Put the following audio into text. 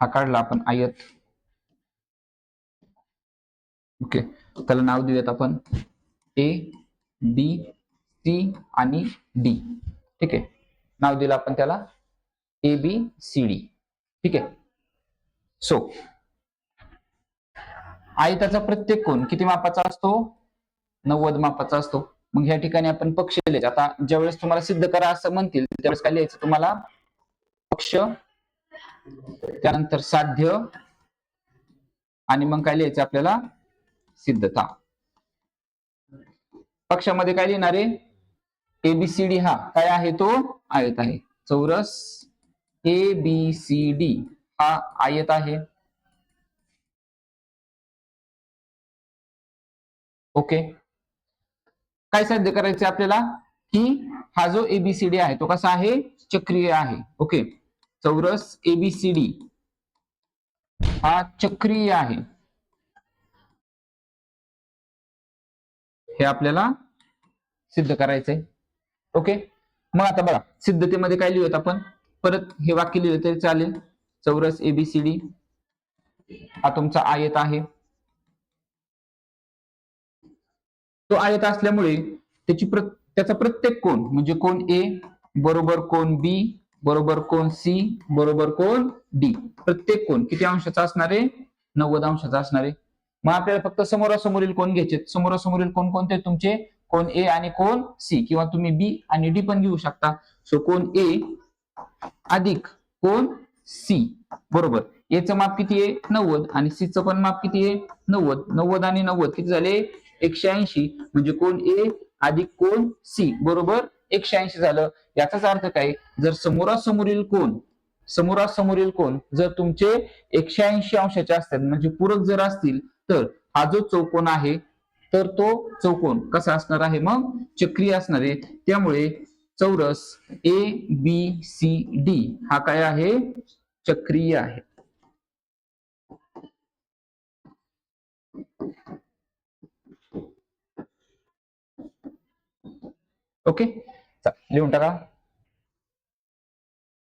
हा काढला आपण आयत. ओके त्याला नाव देऊयात आपण. ए बी सी आणि डी. ठीक आहे. नाव दिलं आपण त्याला. A B C D. ठीक आहे. सो आयताचा प्रत्येक कोण किती मापाचा असतो? नव्वद मापाचा असतो. मग ह्या ठिकाणी आपण पक्ष लिहायचे. आता ज्यावेळेस तुम्हाला सिद्ध करा असं म्हणतील त्यावेळेस काय लिहायचं तुम्हाला? पक्ष त्यानंतर साध्य आणि मग काय लिहायचं आपल्याला? सिद्धता. पक्षामध्ये काय लिहिणार? आहे एबीसीडी हा काय आहे तो? आयत आहे. चौरस ए बी सी डी हा आयत आहे. ओके. काय साध्य करायचे आपल्याला? की हा जो एबीसीडी आहे तो कसा आहे? चक्रीय आहे. ओके. चौरस एबीसीडी हा चक्रीय आहे. हे आपल्याला सिद्ध करायचंय. ओके मग आता बघा सिद्धतेमध्ये काय लिहित आपण? परत हे वाक्य लिहिलं तरी चालेल. चौरस एबीसीडी हा तुमचा आयत आहे. तो आयत असल्यामुळे त्याची प्र त्याचा प्रत्येक कोण म्हणजे कोण ए बरोबर कोण बी बरोबर कोण? सी. बरोबर कोण? डी. प्रत्येक कोण? किती अंशाचा असणार आहे? नव्वद अंशाचा असणार आहे. मग आपल्याला फक्त समोरासमोरील कोण घ्यायचे? समोरासमोरील कोण कोणते? तुमचे कोण ए आणि कोण सी किंवा तुम्ही बी आणि डी पण घेऊ शकता. सो कोण ए अधिक कोण सी बरोबर. एचं माप किती आहे? नव्वद. आणि सीचं पण माप किती आहे? नव्वद. नव्वद आणि नव्वद किती झाले? एकशे ऐंशी. म्हणजे कोण ए अधिक कोण सी बरोबर? एकशे ऐंशी झालं. याचाच अर्थ काय? जर समोरासमोरील कोण समोरासमोरील कोण जर तुमचे एकशे ऐंशी अंशाचे असतात म्हणजे पूरक जर असतील तर हा जो चौकोन आहे तर तो चौकोन कसा असणार आहे? मग चक्रीय असणार आहे. त्यामुळे चौरस ए बी सी डी हा काय आहे? चक्रीय आहे. ओके? लिहून टाका